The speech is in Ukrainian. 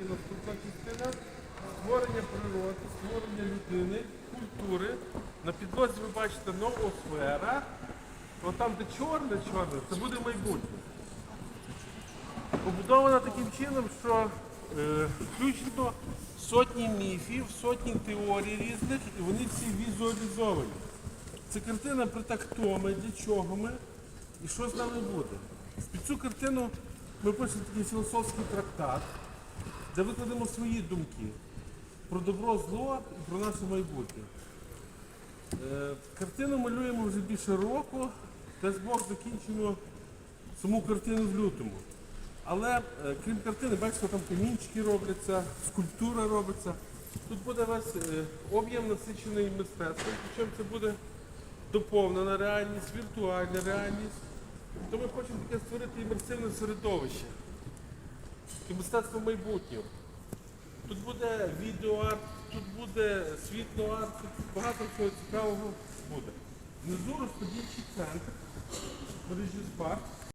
Наступна частина створення природи, створення людини, культури. На підлозі ви бачите новосфера. От там, де чорне, чорне, це буде майбутнє. Побудована таким чином, що е, включено сотні міфів, сотні теорій різних, і вони всі візуалізовані. Це картина про так хто ми, для чого ми і що з нами буде. Під цю картину ми пишемо такий філософський трактат, де викладемо свої думки про добро, зло і про наше майбутнє. Е, Картину малюємо вже більше року, дасть Бог закінчимо саму картину в лютому. Але е, крім картини, бачите, там камінчики робляться, скульптура робиться. Тут буде весь е, об'єм насичений мистецтвом, причому це буде доповнена реальність, віртуальна реальність. То ми хочемо таке створити імерсивне середовище. І мистецтво майбутнього. Тут буде відеоарт, тут буде світлоарт, тут багато всього цікавого буде. Внизу розподільчий центр, мережі парк.